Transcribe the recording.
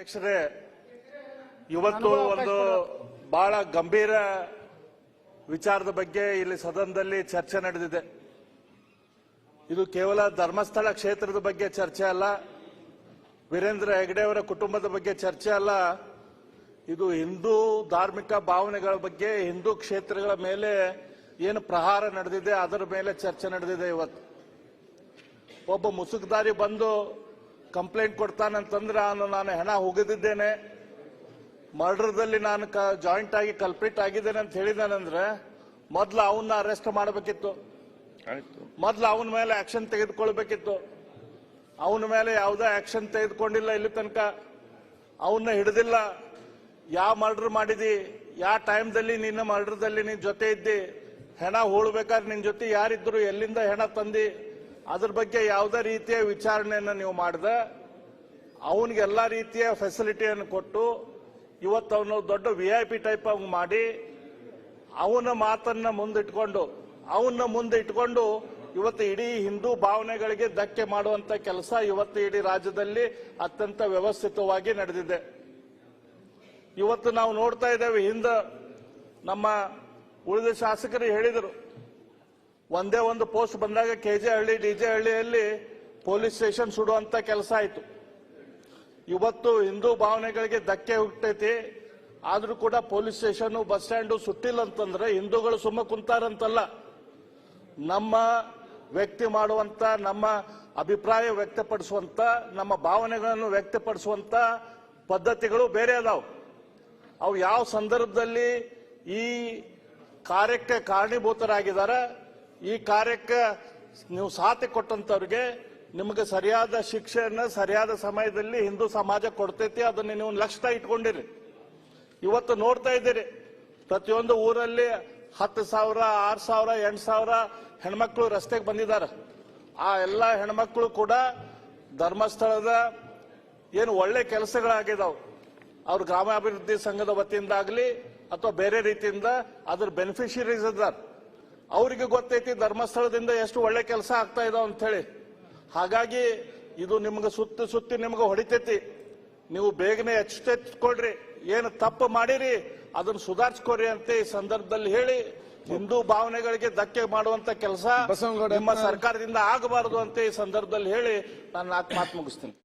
ಅಧ್ಯಕ್ಷರೇ ಇವತ್ತು ಒಂದು ಬಹಳ ಗಂಭೀರ ವಿಚಾರದ ಬಗ್ಗೆ ಇಲ್ಲಿ ಸದನದಲ್ಲಿ ಚರ್ಚೆ ನಡೆದಿದೆ. ಇದು ಕೇವಲ ಧರ್ಮಸ್ಥಳ ಕ್ಷೇತ್ರದ ಬಗ್ಗೆ ಚರ್ಚೆ ಅಲ್ಲ ವೀರೇಂದ್ರ ಹೆಗಡೆ ಅವರ ಕುಟುಂಬದ ಬಗ್ಗೆ ಚರ್ಚೆ ಅಲ್ಲ. ಇದು ಹಿಂದೂ ಧಾರ್ಮಿಕ ಭಾವನೆಗಳ ಬಗ್ಗೆ ಹಿಂದೂ ಕ್ಷೇತ್ರಗಳ ಮೇಲೆ ಏನು ಪ್ರಹಾರ ನಡೆದಿದೆ ಅದರ ಮೇಲೆ ಚರ್ಚೆ ನಡೆದಿದೆ ಇವತ್ತು. ಒಬ್ಬ ಮುಸುಕುದಾರಿ ಬಂದು ಕಂಪ್ಲೇಂಟ್ ಕೊಡ್ತಾನಂತಂದ್ರೆ ಅವನು ನಾನು ಹೆಣ ಹೋಗದಿದ್ದೇನೆ. ಮರ್ಡರ್ದಲ್ಲಿ ನಾನು ಜಾಯಿಂಟ್ ಆಗಿ ಕಲ್ಪ್ರಿಟ್ ಆಗಿದ್ದೇನೆ ಅಂತ ಹೇಳಿದಾನಂದ್ರೆ ಮೊದ್ಲು ಅವನ್ನ ಅರೆಸ್ಟ್ ಮಾಡಬೇಕಿತ್ತು. ಆಯ್ತು. ಮೊದ್ಲು ಅವನ ಮೇಲೆ ಆಕ್ಷನ್ ತೆಗೆದುಕೊಳ್ಬೇಕಿತ್ತು. ಅವನ ಮೇಲೆ ಯಾವುದೇ ಆಕ್ಷನ್ ತೆಗೆದುಕೊಂಡಿಲ್ಲ ಇಲ್ಲಿ ತನಕ. ಅವನ್ನ ಹಿಡಿದಿಲ್ಲ. ಯಾವ ಮರ್ಡರ್ ಮಾಡಿದಿ? ಯಾವ ಟೈಮ್ದಲ್ಲಿ ನಿನ್ನ ಮರ್ಡರ್ದಲ್ಲಿ ನಿನ್ ಜೊತೆ ಇದ್ದಿ? ಹೆಣ ಹೋಳ್ಬೇಕಾದ್ರೆ ನಿನ್ನ ಜೊತೆ ಯಾರಿದ್ರು ಎಲ್ಲಿಂದ ಹೆಣ ತಂದಿ? ಅದ್ರ ಬಗ್ಗೆ ಯಾವುದೇ ರೀತಿಯ ವಿಚಾರಣೆಯನ್ನು ನೀವು ಮಾಡಿದೆ, ಅವನಿಗೆ ಎಲ್ಲಾ ರೀತಿಯ ಫೆಸಿಲಿಟಿಯನ್ನು ಕೊಟ್ಟು, ಇವತ್ತು ಅವನು ದೊಡ್ಡ ವಿ ಐ ಪಿ ಟೈಪ್ ಅವ್ ಮಾಡಿ, ಅವನ ಮಾತನ್ನ ಮುಂದಿಟ್ಕೊಂಡು, ಅವನ್ನ ಮುಂದೆ ಇಟ್ಕೊಂಡು ಇವತ್ತು ಇಡೀ ಹಿಂದೂ ಭಾವನೆಗಳಿಗೆ ಧಕ್ಕೆ ಮಾಡುವಂತ ಕೆಲಸ ಇವತ್ತು ಇಡೀ ರಾಜ್ಯದಲ್ಲಿ ಅತ್ಯಂತ ವ್ಯವಸ್ಥಿತವಾಗಿ ನಡೆದಿದೆ. ಇವತ್ತು ನಾವು ನೋಡ್ತಾ ಇದ್ದೇವೆ, ಹಿಂದ ನಮ್ಮ ಉಳಿದ ಶಾಸಕರು ಹೇಳಿದರು ಒಂದೇ ಒಂದು ಪೋಸ್ಟ್ ಬಂದಾಗ K J Halli D J ಹಳ್ಳಿಯಲ್ಲಿ ಪೊಲೀಸ್ ಸ್ಟೇಷನ್ ಸುಡುವಂತ ಕೆಲಸ ಆಯಿತು. ಇವತ್ತು ಹಿಂದೂ ಭಾವನೆಗಳಿಗೆ ಧಕ್ಕೆ ಹುಟ್ಟೈತಿ. ಆದ್ರೂ ಕೂಡ ಪೊಲೀಸ್ ಸ್ಟೇಷನ್ ಬಸ್ ಸ್ಟ್ಯಾಂಡು ಸುಟ್ಟಿಲ್ಲ ಅಂತಂದ್ರೆ ಹಿಂದೂಗಳು ಸುಮ್ಮ ಕುಂತಾರಂತಲ್ಲ. ನಮ್ಮ ವ್ಯಕ್ತಿ ಮಾಡುವಂತ, ನಮ್ಮ ಅಭಿಪ್ರಾಯ ವ್ಯಕ್ತಪಡಿಸುವಂತ, ನಮ್ಮ ಭಾವನೆಗಳನ್ನು ವ್ಯಕ್ತಪಡಿಸುವಂತ ಪದ್ಧತಿಗಳು ಬೇರೆ ಅದಾವು. ಅವು ಯಾವ ಸಂದರ್ಭದಲ್ಲಿ ಈ ಕಾರ್ಯಕ್ಕೆ ಕಾರಣೀಭೂತರಾಗಿದ್ದಾರೆ ಈ ಕಾರ್ಯಕ್ಕೆ ನೀವು ಸಾಥ್ ಕೊಟ್ಟಂತವ್ರಿಗೆ ನಿಮಗೆ ಸರಿಯಾದ ಶಿಕ್ಷೆಯನ್ನು ಸರಿಯಾದ ಸಮಯದಲ್ಲಿ ಹಿಂದೂ ಸಮಾಜ ಕೊಡ್ತೈತಿ, ಅದನ್ನ ನೀವು ಲಕ್ಷ್ಯ ಇಟ್ಕೊಂಡಿರಿ. ಇವತ್ತು ನೋಡ್ತಾ ಇದ್ದೀರಿ, ಪ್ರತಿಯೊಂದು ಊರಲ್ಲಿ ಹತ್ತು ಸಾವಿರ, ಆರು ಸಾವಿರ, ಎಂಟು ಸಾವಿರ ಹೆಣ್ಮಕ್ಳು ರಸ್ತೆಗೆ ಬಂದಿದ್ದಾರೆ. ಆ ಎಲ್ಲ ಹೆಣ್ಮಕ್ಳು ಕೂಡ ಧರ್ಮಸ್ಥಳದ ಏನು ಒಳ್ಳೆ ಕೆಲಸಗಳಾಗಿದಾವ್. ಅವ್ರ ಗ್ರಾಮಾಭಿವೃದ್ಧಿ ಸಂಘದ ವತಿಯಿಂದ ಆಗಲಿ ಅಥವಾ ಬೇರೆ ರೀತಿಯಿಂದ ಅದ್ರ ಬೆನಿಫಿಷರೀಸ್ ಇದ್ದಾರೆ. ಅವರಿಗೆ ಗೊತ್ತೈತಿ ಧರ್ಮಸ್ಥಳದಿಂದ ಎಷ್ಟು ಒಳ್ಳೆ ಕೆಲಸ ಆಗ್ತಾ ಇದಾವ ಅಂತ ಹೇಳಿ. ಹಾಗಾಗಿ ಇದು ನಿಮ್ಗೆ ಸುತ್ತ ಸುತ್ತಿ ನಿಮ್ಗೆ ಹೊಡಿತೈತಿ. ನೀವು ಬೇಗನೆ ಎಚ್ಚೆತ್ಕೊಳ್ರಿ. ಏನು ತಪ್ಪು ಮಾಡಿರಿ ಅದನ್ನ ಸುಧಾರಿಸ್ಕೊರಿ ಅಂತ ಈ ಸಂದರ್ಭದಲ್ಲಿ ಹೇಳಿ ಹಿಂದೂ ಭಾವನೆಗಳಿಗೆ ಧಕ್ಕೆ ಮಾಡುವಂತ ಕೆಲಸ ನಿಮ್ಮ ಸರ್ಕಾರದಿಂದ ಆಗಬಾರದು ಅಂತ ಈ ಸಂದರ್ಭದಲ್ಲಿ ಹೇಳಿ ನಾನು ನಾಲ್ಕು ಮಾತು ಮುಗಿಸ್ತೀನಿ.